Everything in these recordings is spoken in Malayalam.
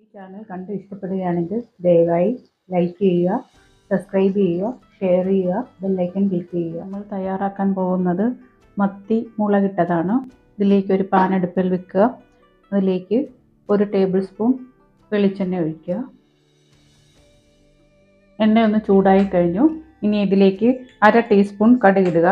ഈ ചാനൽ കണ്ട് ഇഷ്ടപ്പെടുകയാണെങ്കിൽ ദയവായി ലൈക്ക് ചെയ്യുക സബ്സ്ക്രൈബ് ചെയ്യുക ഷെയർ ചെയ്യുക ബെല്ലൈക്കൺ ക്ലിക്ക് ചെയ്യുക. നമ്മൾ തയ്യാറാക്കാൻ പോകുന്നത് മത്തി മുളകിട്ടതാണ് ഇതിലേക്ക് ഒരു പാൻ അടുപ്പിൽ വെക്കുക. അതിലേക്ക് ഒരു ടേബിൾ സ്പൂൺ വെളിച്ചെണ്ണ ഒഴിക്കുക. എണ്ണ ഒന്ന് ചൂടായി കഴിഞ്ഞു. ഇനി ഇതിലേക്ക് അര ടീസ്പൂൺ കടുകിടുക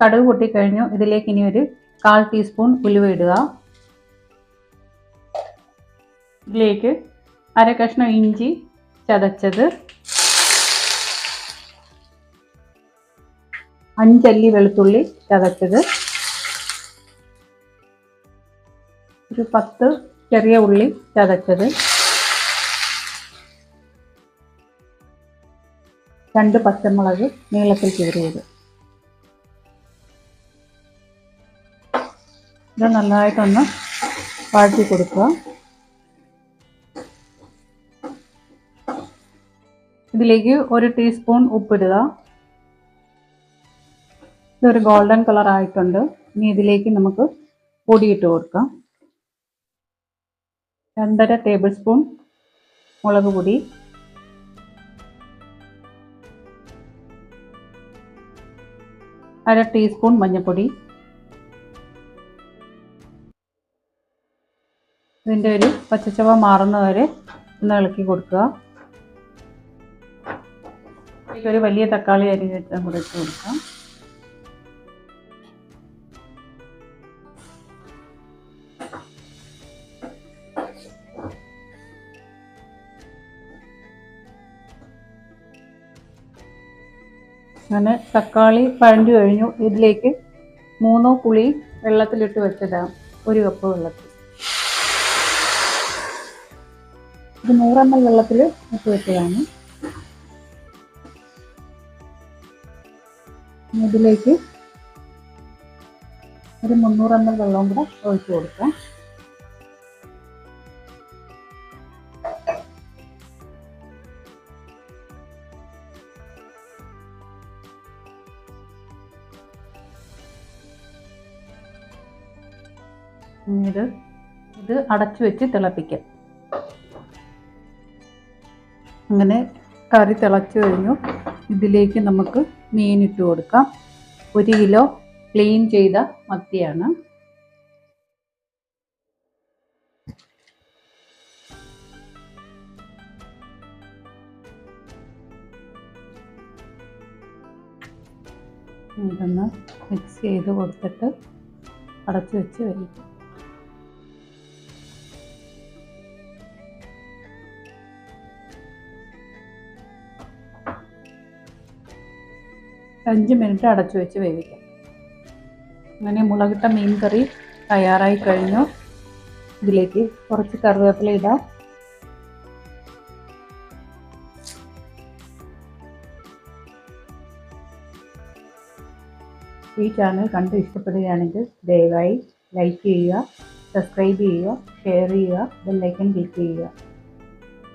കടുക് പൊട്ടിക്കഴിഞ്ഞു. ഇതിലേക്ക് ഇനി ഒരു കാൽ ടീസ്പൂൺ ഉലുവ ഇടുക. ഇതിലേക്ക് അര കഷ്ണം ഇഞ്ചി ചതച്ചത്. അഞ്ചല്ലി വെളുത്തുള്ളി ചതച്ചത്. ഒരു പത്ത് ചെറിയ ഉള്ളി ചതച്ചത്. രണ്ട് പച്ചമുളക് നീളത്തിൽ കീറിയത് ഇത് നല്ലതായിട്ടൊന്ന് വാഴ്ത്തി കൊടുക്കുക. ഇതിലേക്ക് ഒരു ടീസ്പൂൺ ഉപ്പിടുക. ഇതൊരു ഗോൾഡൻ കളർ ആയിട്ടുണ്ട്. ഇനി ഇതിലേക്ക് നമുക്ക് പൊടിയിട്ട് കൊടുക്കാം. രണ്ടര ടേബിൾ സ്പൂൺ മുളക് പൊടി. അര ടീസ്പൂൺ മഞ്ഞൾപ്പൊടി. ഇതിന്റെ ഒരു പച്ചച്ചവ മാറുന്ന വരെ ഒന്ന് ഇളക്കി കൊടുക്കുക. ഒരു വലിയ തക്കാളി അരി കൂടെ ഇട്ട് കൊടുക്കാം. അങ്ങനെ തക്കാളി പഴഞ്ഞു കഴിഞ്ഞു. ഇതിലേക്ക് മൂന്നോ പുളി വെള്ളത്തിലിട്ട് വെച്ചിടാം. ഒരു കപ്പ് വെള്ളത്തിൽ. ഇത് നൂറ് എം എൽ വെള്ളത്തിൽ ഇട്ട് വെച്ചതാണ്. ഇതിലേക്ക് ഒരു മുന്നൂറ് എം എൽ വെള്ളവും കൂടെ ഒഴിച്ചു കൊടുക്കാം. ഇത് ഇത് അടച്ചു വെച്ച് തിളപ്പിക്കാം. അങ്ങനെ കറി തിളച്ചു കഴിഞ്ഞു. ഇതിലേക്ക് നമുക്ക് മീൻ ഇട്ട് കൊടുക്കാം. ഒരു കിലോ ക്ലീൻ ചെയ്ത മത്തിയാണ്. ഇതൊന്ന് മിക്സ് ചെയ്ത് കൊടുത്തിട്ട് അടച്ചു വെച്ച് വേവിക്കും. അഞ്ച് മിനിറ്റ് അടച്ചു വെച്ച് വേവിക്കാം. അങ്ങനെ മുളകിട്ട മീൻ കറി തയ്യാറായി കഴിഞ്ഞു. ഇതിലേക്ക് കുറച്ച് കറിവേപ്പില ഇടാം. ഈ ചാനൽ കണ്ട് ഇഷ്ടപ്പെടുകയാണെങ്കിൽ ദയവായി ലൈക്ക് ചെയ്യുക സബ്സ്ക്രൈബ് ചെയ്യുക ഷെയർ ചെയ്യുക ബെല്ലൈക്കൺ ക്ലിക്ക് ചെയ്യുക.